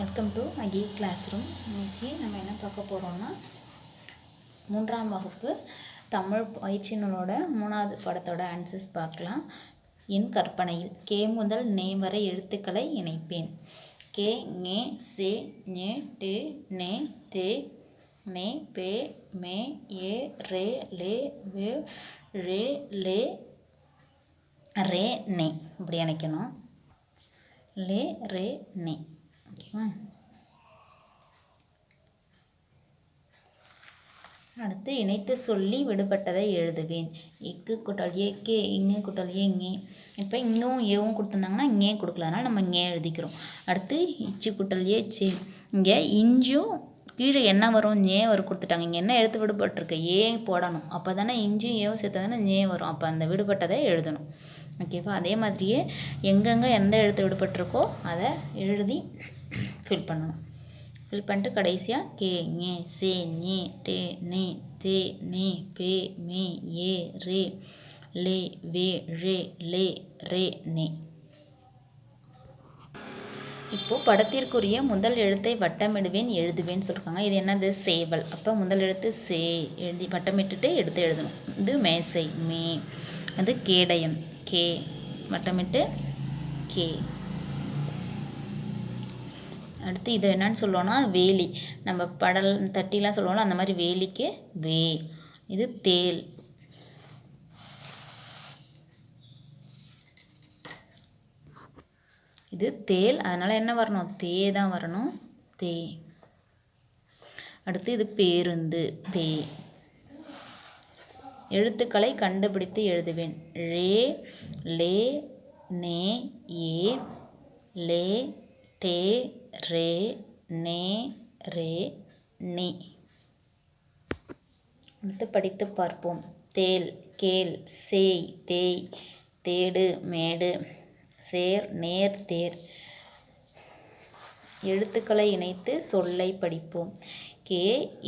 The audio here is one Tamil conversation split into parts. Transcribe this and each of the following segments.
Welcome to Ahi class room இன்றைக்கி நம்ம என்ன பார்க்க போகிறோம்னா மூன்றாம் வகுப்பு தமிழ் பயிற்சி நூலோட மூணாவது படத்தோட ஆன்சர்ஸ் பார்க்கலாம். என் கற்பனையில் கே முதல் நே வரை எழுத்துக்களை இணைப்பேன். கே ஞே சே ஞே டே நே தே நே பே மே ஏ ரே லே வே ரே லே ரே நே இப்படி இணைக்கணும். லே ரே நே ஓகேவா அடுத்து இணைத்து சொல்லி விடுபட்டதை எழுதுவேன். இக்கு குட்டல் கே இங்கே குட்டல் இங்கே இப்போ இங்கும் ஏவும் கொடுத்துருந்தாங்கன்னா இங்கே கொடுக்கல. அதனால் நம்ம இங்கே எழுதிக்கிறோம். அடுத்து இச்சு குட்டல் ஏ சி. இங்கே இஞ்சும் கீழே என்ன வரும்? ஞே வரும் கொடுத்துட்டாங்க. இங்கே என்ன எடுத்து விடுபட்டிருக்கு? ஏ போடணும். அப்போ தானே இஞ்சும் ஏவும் சேர்த்தா தானே ஞே வரும். அப்போ அந்த விடுபட்டதை எழுதணும். ஓகேவா? அதே மாதிரியே எங்கெங்கே எந்த எழுத்து விடுபட்டிருக்கோ அதை எழுதி ஃபில் பண்ணணும். ஃபில் பண்ணிட்டு கடைசியாக கே ஞே சே ஞே டே நே தே நே பே மே ஏ ரே லே வே ரே லே ரே நே. இப்போது படத்திற்குரிய முதல் எழுத்தை வட்டமிடுவேன் எழுதுவேன்னு சொல்லியிருக்காங்க இது என்னது? சேவல். அப்போ முதல் எழுத்து சே எழுதி வட்டமிட்டுட்டு எடுத்து எழுதணும். இது மேசை மே. அது கேடயம். கே. வட்டமிட்டு கே. அடுத்து இது என்னன்னு சொல்லுவோன்னா வேலி. நம்ம படல் தட்டிலாம் சொல்லுவோம்ல அந்த மாதிரி வேலிக்கு வே. இது தேல். இது தேல். அதனால் என்ன வரணும்? தே தான் வரணும். தே. அடுத்து இது பேருந்து பே எழுத்துக்களை கண்டுபிடித்து எழுதுவேன். ரே லே நே ஏ லே டே ரே நே ரே நி. அடுத்து படித்து பார்ப்போம். தேல் கேல் சேய் தேய் தேடு மேடு சேர் நேர் தேர். எழுத்துக்களை இணைத்து சொல்லை படிப்போம். கே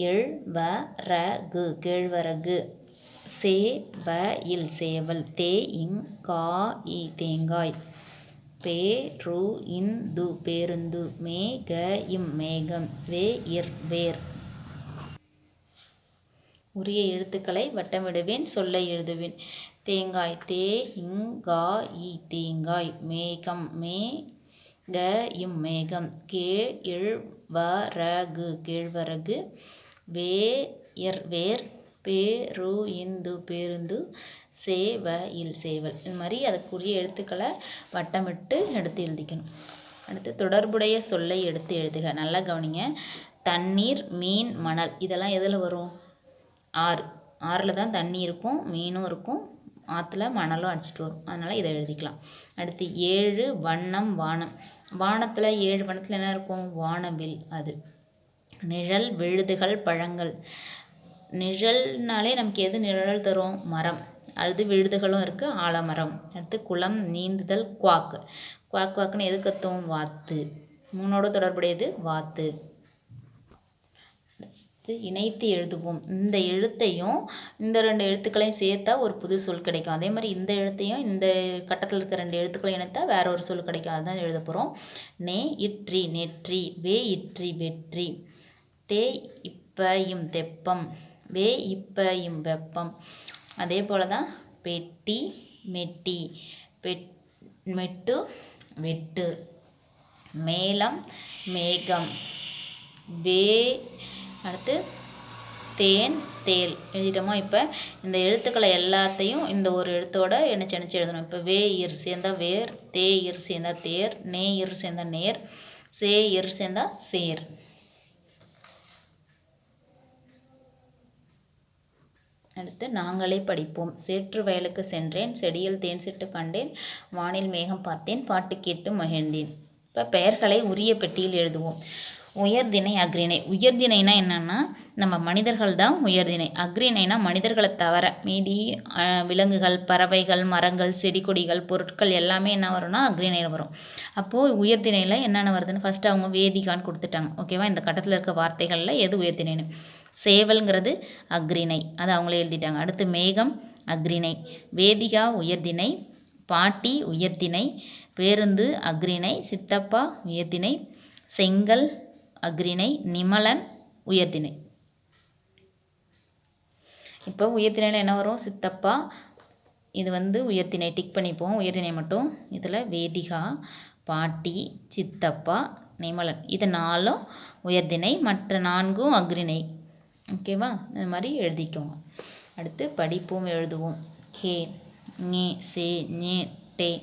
எழ் வ ர கு கேழ்வரகு. சே வ இல் சேவல். தே இங் கா இ தேங்காய். பே ரு இன் து பேருந்து மே க இம் மேகம் வே இர் வேர். உரிய எழுத்துக்களை வட்டமிடுவேன் சொல்லை எழுதுவேன். தேங்காய் தே இங்கா இ தேங்காய் மேகம் மே க இம் மேகம் கே இழ் வ கேழ்வரகு வே இர் வேர் பேரு இந்து பேருந்து சேவ இல் சேவல். இது மாதிரி அதுக்குரிய எழுத்துக்களை வட்டமிட்டு எடுத்து எழுதிக்கணும். அடுத்து தொடர்புடைய சொல்லை எடுத்து எழுதுக. நல்லா கவனிங்க. தண்ணீர் மீன் மணல். இதெல்லாம் எதில் வரும்? ஆறு. ஆறில் தான் தண்ணி இருக்கும் மீனும் இருக்கும். ஆற்றுல மணலும் அடிச்சிட்டு வரும். அதனால் இதை எழுதிக்கலாம். அடுத்து ஏழு வண்ணம் வானம். வானத்தில் ஏழு வண்ணத்தில் என்ன இருக்கும்? வானவில் அது. நிழல் விழுதுகள் பழங்கள். நிழல்னாலே நமக்கு எது நிழல் தரும்? மரம். அடுத்து விழுதுகளும் இருக்குது ஆலமரம். அடுத்து குளம் நீந்துதல் குவாக்கு. குவாக் குவாக்குன்னு எது கத்தும்? வாத்து. மூணோட தொடர்புடையது வாத்து. இணைத்து எழுதுவோம். இந்த எழுத்தையும் இந்த ரெண்டு எழுத்துக்களையும் சேர்த்தா ஒரு புது சொல் கிடைக்கும். அதே மாதிரி இந்த எழுத்தையும் இந்த கட்டத்தில் இருக்க ரெண்டு எழுத்துக்களையும் இணைத்தா வேற ஒரு சொல் கிடைக்கும். அதுதான் எழுத போகிறோம் நே இற்றி நெற்றி வே இற்றி வெற்றி. தே இப்பயும் தெப்பம். வே இப்ப இம் வெப்பம் அதே போல் தான் பெட்டி மெட்டி. பெட் மெட்டு வெட்டு. மேலம் மேகம். வே அடுத்து தேன் தேல். எழுதிட்டோமா இப்போ? இந்த எழுத்துக்களை எல்லாத்தையும் இந்த ஒரு எழுத்தோட இணைச்சு இணைச்சு எழுதணும்? இப்போ வே இர் சேர்ந்தா வேர் தே இர் சேர்ந்தா தேர் நே இர் சேர்ந்தா நேர் சே இர் சேர்ந்தா சேர். அடுத்து நாங்களே படிப்போம். சேற்று வயலுக்கு சென்றேன். செடியில் தேன் சிட்டு கண்டேன். வானில் மேகம் பார்த்தேன். பாட்டு கேட்டு மகிழ்ந்தேன். இப்போ பெயர்களை உரிய பெட்டியில் எழுதுவோம். உயர்தினை அக்ரிணை உயர்தினைனா என்னென்னா நம்ம மனிதர்கள் தான் உயர்தினை அக்ரிணைனா மனிதர்களை தவிர மீதி விலங்குகள் பறவைகள் மரங்கள் செடி கொடிகள் பொருட்கள் எல்லாமே என்ன வரும்னா அக்ரிணையில் வரும். அப்போது உயர்தினையில் என்னென்ன வருதுன்னு ஃபஸ்ட்டு அவங்க வேதிகான்னு கொடுத்துட்டாங்க. ஓகேவா இந்த கட்டத்தில் இருக்க வார்த்தைகளில் எது உயர்தினைன்னு சேவல்ங்கிறது அக்ரிணை அது அவங்களே எழுதிட்டாங்க. அடுத்து மேகம் அக்ரிணை வேதிகா உயர்தினை பாட்டி உயர்திணை. பேருந்து அக்ரிணை சித்தப்பா உயர்திணை. செங்கல் அக்ரிணை நிமலன் உயர்திணை. இப்போ உயர்திணையில் என்ன வரும்? சித்தப்பா. இது வந்து உயர்த்தினை டிக் பண்ணிப்போம். உயர்தினை மட்டும். இதில் வேதிகா பாட்டி சித்தப்பா நிமலன். இது நாலும் உயர்திணை. மற்ற நான்கும் அக்ரிணை ஓகேவா இந்த மாதிரி எழுதிக்கோங்க. அடுத்து படிப்போம் எழுதுவோம். கே ஞே சே ஞே டே.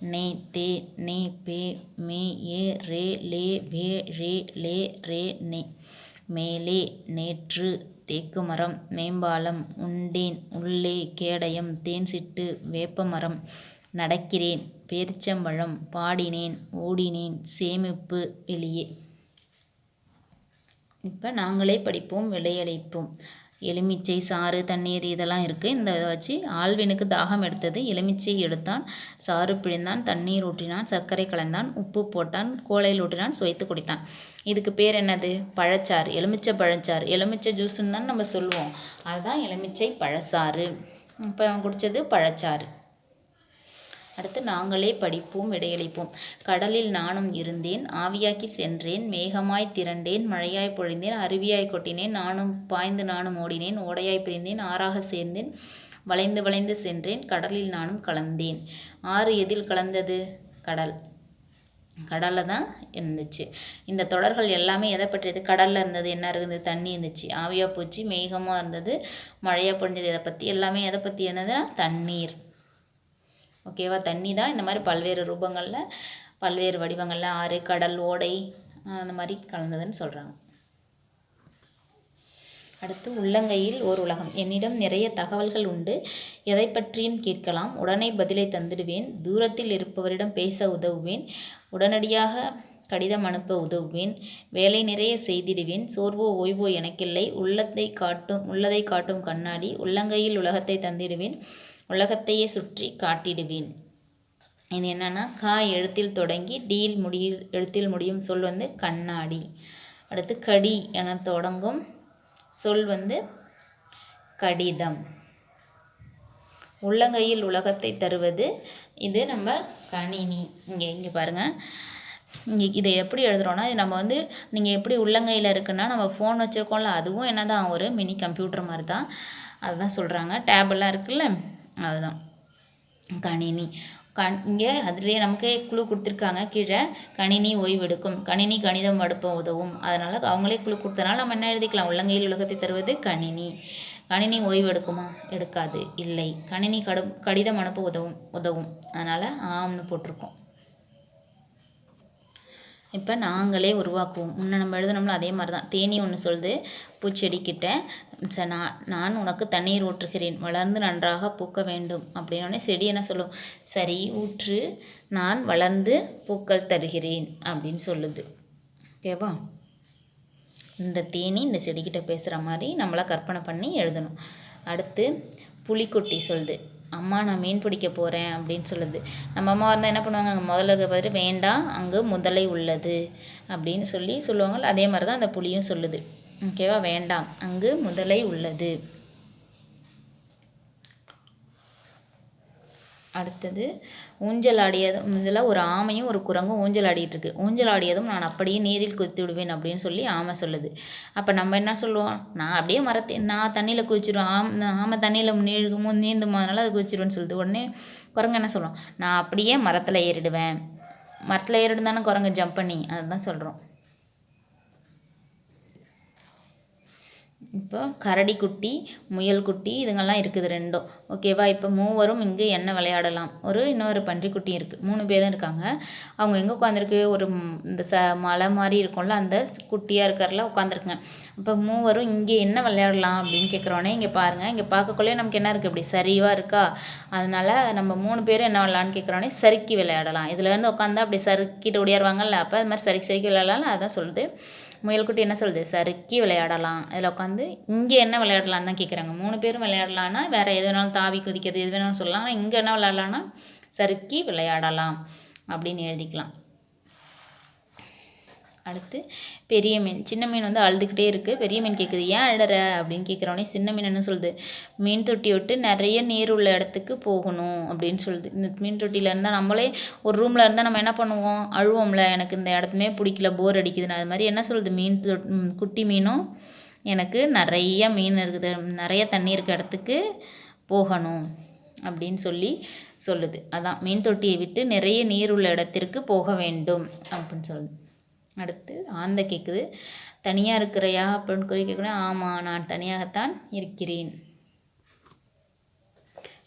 நே தே நே பே மே ஏ ரே லே வே ரே லே ரே நே. மேலே நேற்று தேக்குமரம் மேம்பாலம் உண்டேன் உள்ளே கேடயம் தேன்சிட்டு வேப்பமரம் நடக்கிறேன் பேரிச்சம்பழம் பாடினேன் ஓடினேன் சேமிப்பு வெளியே. இப்போ நாங்களே படிப்போம் விளையளிப்போம் எலுமிச்சை சாறு தண்ணீர் இதெல்லாம் இருக்குது இந்த இதை வச்சு ஆழ்வினுக்கு தாகம் எடுத்தது. எலுமிச்சை எடுத்தான் சாறு பிழிந்தான் தண்ணீர் ஊற்றினான் சர்க்கரை கலந்தான் உப்பு போட்டான் கோலையில் ஊற்றினான் சுவைத்து குடித்தான். இதுக்கு பேர் என்னது? பழச்சாறு. எலுமிச்சை பழச்சாறு. எலுமிச்சை ஜூஸுன்னு தான் நம்ம சொல்லுவோம். அதுதான் எலுமிச்சை பழச்சாறு. இப்போ அவன் குடித்தது பழச்சாறு. அடுத்து நாங்களே படிப்போம் விடையளிப்போம். கடலில் நானும் இருந்தேன் ஆவியாக்கி சென்றேன் மேகமாய் திரண்டேன் மழையாய் பொழிந்தேன் அருவியாய் கொட்டினேன் நானும் பாய்ந்து நானும் ஓடினேன் ஓடையாய் பிரிந்தேன் ஆறாக சேர்ந்தேன் வளைந்து வளைந்து சென்றேன் கடலில் நானும் கலந்தேன். ஆறு எதில் கலந்தது? கடல். கடலில் தான் இருந்துச்சு. இந்த தொடர்கள் எல்லாமே எதை பற்றியது? கடலில் இருந்தது என்ன இருந்தது? தண்ணி இருந்துச்சு. ஆவியாக போச்சு மேகமாக இருந்தது மழையாக பொழிஞ்சது இதை பற்றி எல்லாமே எதை பற்றி என்னதுன்னா தண்ணீர். ஓகேவா? தண்ணி தான் இந்த மாதிரி பல்வேறு ரூபங்களில் பல்வேறு வடிவங்களில் ஆறு கடல் ஓடை அந்த மாதிரி கலந்ததுன்னு சொல்கிறாங்க அடுத்து உள்ளங்கையில் ஓர் உலகம். என்னிடம் நிறைய தகவல்கள் உண்டு. எதை பற்றியும் கேட்கலாம். உடனே பதிலை தந்துடுவேன். தூரத்தில் இருப்பவரிடம் பேச உதவுவேன். உடனடியாக கடிதம் அனுப்ப உதவுவேன். வேலை நிறைய செய்திடுவேன். சோர்வோ ஓய்வோ எனக்கில்லை. உள்ளத்தை காட்டும் உள்ளதை காட்டும் கண்ணாடி. உள்ளங்கையில் உலகத்தை தந்திடுவேன். உலகத்தையே சுற்றி காட்டிடுவேன். இது என்னென்னா கா எழுத்தில் தொடங்கி டீல் முடி எழுத்தில் முடியும் சொல் வந்து கண்ணாடி. அடுத்து கடி என தொடங்கும் சொல் வந்து கடிதம். உள்ளங்கையில் உலகத்தை தருவது இது நம்ம கணினி. இங்கே இங்கே பாருங்கள் இங்கே இதை எப்படி எழுதுகிறோன்னா இது நம்ம வந்து நீங்கள் எப்படி உள்ளங்கையில் இருக்குன்னா நம்ம ஃபோன் வச்சுருக்கோம்ல அதுவும் என்ன தான் ஒரு மினி கம்ப்யூட்டர் மாதிரி தான். அதுதான் சொல்கிறாங்க டேபெல்லாம் இருக்குல்ல? அதுதான். கணினி. கண் இங்கே அதுலேயே நமக்கு குழு கொடுத்துருக்காங்க. கீழே கணினி ஓய்வெடுக்கும் கணினி கணிதம் அடுப்ப உதவும். அதனால் அவங்களே குழு கொடுத்தனால நம்ம என்ன எழுதிக்கலாம்? உள்ளங்கையில் உலகத்தை தருவது கணினி. கணினி ஓய்வெடுக்குமா எடுக்காது. இல்லை. கணினி கடும் கடிதம் அனுப்ப உதவும் உதவும். அதனால் ஆம்னு போட்டிருக்கோம். இப்போ நாங்களே உருவாக்குவோம். முன்ன நம்ம எழுதுனோம்ல அதே மாதிரி தான் தேனி ஒன்று சொல்லுது பூச்செடிக்கிட்ட ச நான் நான் உனக்கு தண்ணீர் ஊற்றுகிறேன். வளர்ந்து நன்றாக பூக்க வேண்டும். அப்படின்னோடனே செடி என்ன சொல்லும்? சரி ஊற்று. நான் வளர்ந்து பூக்கள் தருகிறேன். அப்படின்னு சொல்லுது. ஓகேவா? இந்த தேனி இந்த செடிக்கிட்ட பேசுகிற மாதிரி நம்மளாக கற்பனை பண்ணி எழுதணும். அடுத்து புலிக்குட்டி சொல்லுது. அம்மா நான் மீன் பிடிக்க போகிறேன் அப்படின்னு சொல்லுது. நம்ம அம்மா இருந்தால் என்ன பண்ணுவாங்க? அங்கே முதல்ல இருக்க பார்த்துட்டு வேண்டாம் அங்கு முதலை உள்ளது அப்படின்னு சொல்லி சொல்லுவாங்கள்ல அதே மாதிரி தான் அந்த புலியும் சொல்லுது. ஓகேவா? வேண்டாம் அங்கு முதலை உள்ளது அடுத்தது ஊஞ்சல் ஆடியதும் இதில் ஒரு ஆமையும் ஒரு குரங்கும் ஊஞ்சல் ஆடிட்டு இருக்கு ஊஞ்சல் ஆடியதும் நான் அப்படியே நீரில் குதித்து விடுவேன் அப்படின்னு சொல்லி ஆமை சொல்லுது. அப்போ நம்ம என்ன சொல்லுவோம்? நான் அப்படியே மரத்தை நான் தண்ணியில் குதிச்சிடுவேன் ஆம் ஆமை தண்ணியில் நீழுமோ நீந்துமோ அதனால் அது குதிச்சிடுவேன்னு சொல்லுது உடனே குரங்கு என்ன சொல்லுவோம் நான் அப்படியே மரத்தில் ஏறிடுவேன். மரத்தில் ஏறிடும் தானே குரங்கு ஜம்ப் பண்ணி? அதுதான் சொல்கிறோம் இப்போ கரடி குட்டி முயல் குட்டி இதுங்கெல்லாம் இருக்குது ரெண்டும். ஓகேவா இப்போ மூவரும் இங்கு என்ன விளையாடலாம்? ஒரு இன்னொரு பன்றிக்குட்டி இருக்குது மூணு பேரும் இருக்காங்க. அவங்க எங்கே உட்காந்துருக்கு ஒரு இந்த ச மலை மாதிரி இருக்கும்ல அந்த குட்டியாக இருக்கிறல உட்காந்துருக்குங்க இப்போ மூவரும் இங்கே என்ன விளையாடலாம் அப்படின்னு கேட்குறோன்னே இங்கே பாருங்கள் இங்கே பார்க்கக்குள்ளே நமக்கு என்ன இருக்குது இப்படி சரிவாக இருக்கா? அதனால் நம்ம மூணு பேரும் என்ன விளையாடலான்னு கேட்குறோன்னே சறுக்கி விளையாடலாம். இதுலேருந்து உட்காந்தா அப்படி சறுக்கிட்டு ஓடியாருவாங்கல்ல அப்போ அது மாதிரி சறுக்கி சறுக்கி விளையாடலாம் அதான் சொல்லுது. முயல்குட்டி என்ன சொல்லுது? சறுக்கி விளையாடலாம். இதில் உட்காந்து இங்கே என்ன விளையாடலான்னு தான் கேட்குறாங்க மூணு பேரும் விளையாடலான்னா வேறு எது வேணாலும் தாவி குதிக்கிறது எது வேணாலும் சொல்லலாம். ஆனால் இங்கே என்ன விளையாடலான்னா சறுக்கி விளையாடலாம் அப்படின்னு எழுதிக்கலாம். அடுத்து பெரிய மீன். சின்ன மீன் வந்து அழுதுகிட்டே இருக்குது பெரிய மீன் கேட்குது ஏன் அழற? அப்படின்னு கேட்குறோன்னே சின்ன மீன் என்ன சொல்லுது? மீன் தொட்டி விட்டு நிறைய நீர் உள்ள இடத்துக்கு போகணும் அப்படின்னு சொல்லுது. இந்த மீன் தொட்டியில் இருந்தால் நம்மளே ஒரு ரூமில் இருந்தால் நம்ம என்ன பண்ணுவோம்? அழுவோம்ல. எனக்கு இந்த இடத்துமே பிடிக்கல போர் அடிக்குதுன்னு. அது மாதிரி என்ன சொல்லுது? மீன் தொட் குட்டி மீனும் எனக்கு நிறைய மீன் இருக்குது. நிறைய தண்ணி இருக்க இடத்துக்கு போகணும் அப்படின்னு சொல்லி சொல்லுது. அதான். மீன் தொட்டியை விட்டு நிறைய நீர் உள்ள இடத்திற்கு போக வேண்டும் அப்படின்னு சொல்லுது. அடுத்து ஆந்தை கேட்குது தனியாக இருக்கிறையா? அப்படின்னு கூறி கேட்கணும் ஆமாம் நான் தனியாகத்தான் இருக்கிறேன்.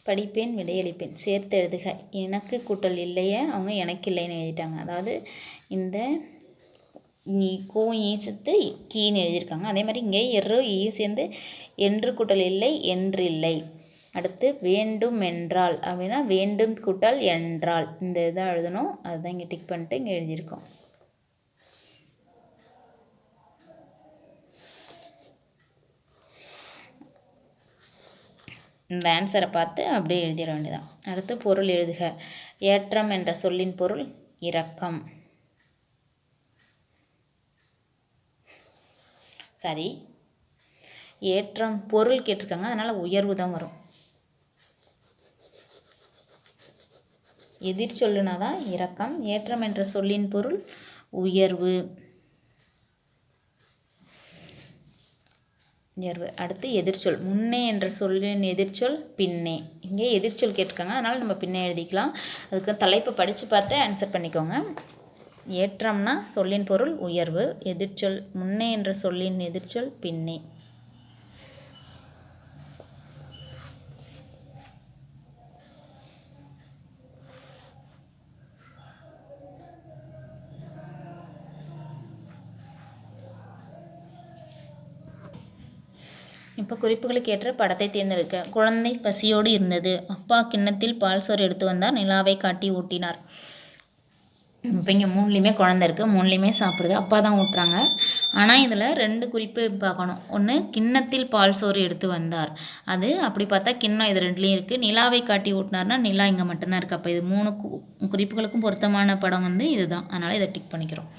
படிப்பேன் விடையளிப்பேன். சேர்த்து எழுதுக. எனக்கு கூட்டல் இல்லையே? அவங்க எனக்கு இல்லைன்னு எழுதிட்டாங்க. அதாவது இந்த நீ கோயும் சேர்த்து கீன்னு எழுதியிருக்காங்க. அதே மாதிரி இங்கே எரோ ஈயும் சேர்ந்து என்று கூட்டல் இல்லை என்று இல்லை. அடுத்து வேண்டும் என்றால் அப்படின்னா வேண்டும் கூட்டல் என்றால். இந்த இதை எழுதணும். அதுதான் இங்கே டிக் பண்ணிட்டு இங்கே எழுதியிருக்கோம். இந்த ஆன்சரை பார்த்து அப்படியே எழுதிட வேண்டியதான் அடுத்து பொருள் எழுதுக. ஏற்றம் என்ற சொல்லின் பொருள் இரக்கம். சரி. ஏற்றம் பொருள் கேட்டிருக்காங்க. அதனால் உயர்வு தான் வரும். எதிர் சொல்லுனா தான் இரக்கம். ஏற்றம் என்ற சொல்லின் பொருள் உயர்வு. உயர்வு அடுத்து எதிர்ச்சொல். முன்னே என்ற சொல்லின் எதிர்ச்சொல் பின்னே. இங்கே எதிர்ச்சொல் கேட்டிருக்காங்க. அதனால் நம்ம பின்னே எழுதிக்கலாம். அதுக்கு தலைப்பை படித்து பார்த்து ஆன்சர் பண்ணிக்கோங்க. ஏற்றம்னா சொல்லின் பொருள் உயர்வு எதிர்ச்சொல் முன்னே என்ற சொல்லின் எதிர்ச்சொல் பின்னே. இப்போ குறிப்புகளுக்கு ஏற்ற படத்தை தேர்ந்தெடுக்க. குழந்தை பசியோடு இருந்தது. அப்பா கிண்ணத்தில் பால் சோறு எடுத்து வந்தார். நிலாவை காட்டி ஊட்டினார். இப்போ இங்கே மூணுலேயுமே குழந்தை இருக்குது மூணுலேயுமே சாப்பிடுது. அப்பா தான் ஊட்டுறாங்க. ஆனால் இதில் ரெண்டு குறிப்பு பார்க்கணும். ஒன்று கிண்ணத்தில் பால் சோறு எடுத்து வந்தார். அது அப்படி பார்த்தா கிண்ணம் இது ரெண்டுலேயும் இருக்குது நிலாவை காட்டி ஊட்டினார்னா நிலா இங்கே மட்டும்தான் இருக்குது அப்போ இது மூணு குறிப்புகளுக்கும் பொருத்தமான படம் வந்து இதுதான். அதனால் இதை டிக் பண்ணிக்கிறோம்.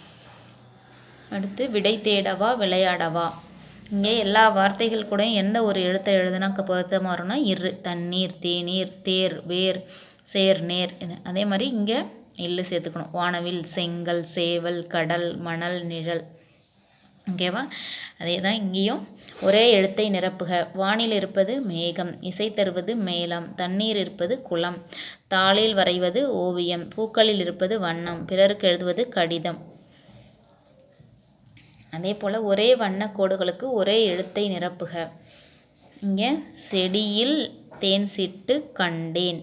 அடுத்து விடை தேடவா விளையாடவா? இங்கே எல்லா வார்த்தைகள் கூட எந்த ஒரு எழுத்தை எழுதுனா பொருத்தமாக வரும்னா இரு தண்ணீர் தேநீர் தேர் வேர் சேர் நேர் அதே மாதிரி இங்கே எள்ளு சேர்த்துக்கணும். வானவில் செங்கல் சேவல் கடல் மணல் நிழல். ஓகேவா அதே தான் இங்கேயும் ஒரே எழுத்தை நிரப்புக. வானில் இருப்பது மேகம் இசை தருவது மேளம் தண்ணீர் இருப்பது குளம் தாளில் வரைவது ஓவியம் பூக்களில் இருப்பது வண்ணம் பிறருக்கு எழுதுவது கடிதம். அதே போல் ஒரே வண்ண கோடுகளுக்கு ஒரே எழுத்தை நிரப்புக. இங்கே செடியில் தேன் சிட்டு கண்டேன்.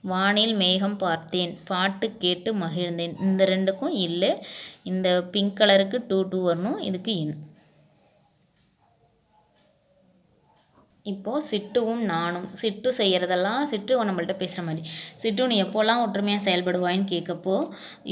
வானில் மேகம் பார்த்தேன். பாட்டு கேட்டு மகிழ்ந்தேன். இந்த ரெண்டுக்கும் இல்லை. இந்த பிங்க் கலருக்கு டூ டூ வரணும். இதுக்கு இன். இப்போது சிட்டுவும் நானும். சிட்டு செய்கிறதெல்லாம் சிட்டு நம்மள்ட்ட பேசுகிற மாதிரி. சிட்டு நீ எப்போல்லாம் ஒற்றுமையாக செயல்படுவாயின்னு கேட்கப்போ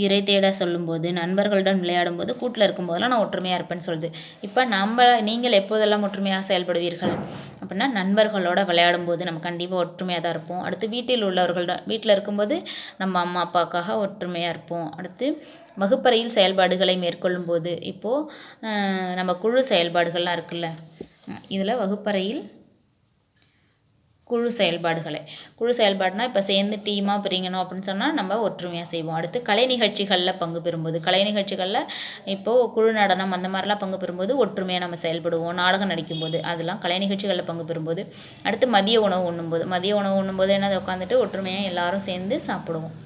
இறை தேட சொல்லும்போது நண்பர்களுடன் விளையாடும்போது கூட்டில் இருக்கும்போதெல்லாம் நான் ஒற்றுமையாக இருப்பேன்னு சொல்லுது. இப்போ நம்ம நீங்கள் எப்போதெல்லாம் ஒற்றுமையாக செயல்படுவீர்கள்? அப்படின்னா நண்பர்களோட விளையாடும்போது நம்ம கண்டிப்பாக ஒற்றுமையாக தான் இருப்போம். அடுத்து வீட்டில் உள்ளவர்களோட வீட்டில் இருக்கும்போது நம்ம அம்மா அப்பாவுக்காக ஒற்றுமையாக இருப்போம். அடுத்து வகுப்பறையில் செயல்பாடுகளை மேற்கொள்ளும் போது இப்போது நம்ம குழு செயல்பாடுகள்லாம் இருக்குல்ல இதில் வகுப்பறையில் குழு செயல்பாடுகளை. குழு செயல்பாடுனா இப்போ சேர்ந்து டீமாக பிரிங்கணும் அப்படின்னு சொன்னால் நம்ம ஒற்றுமையாக செய்வோம். அடுத்து கலை நிகழ்ச்சிகளில் பங்கு பெறும்போது கலை நிகழ்ச்சிகளில் இப்போது குழு நடனம் அந்த மாதிரிலாம் பங்கு பெறும்போது ஒற்றுமையாக நம்ம செயல்படுவோம். நாடகம் நடிக்கும்போது அதெல்லாம் கலை நிகழ்ச்சிகளில் பங்கு பெறும்போது. அடுத்து மதிய உணவு உண்ணும்போது மதிய உணவு உண்ணும்போது என்னது உட்காந்துட்டு ஒற்றுமையாக எல்லாரும் சேர்ந்து சாப்பிடுவோம்.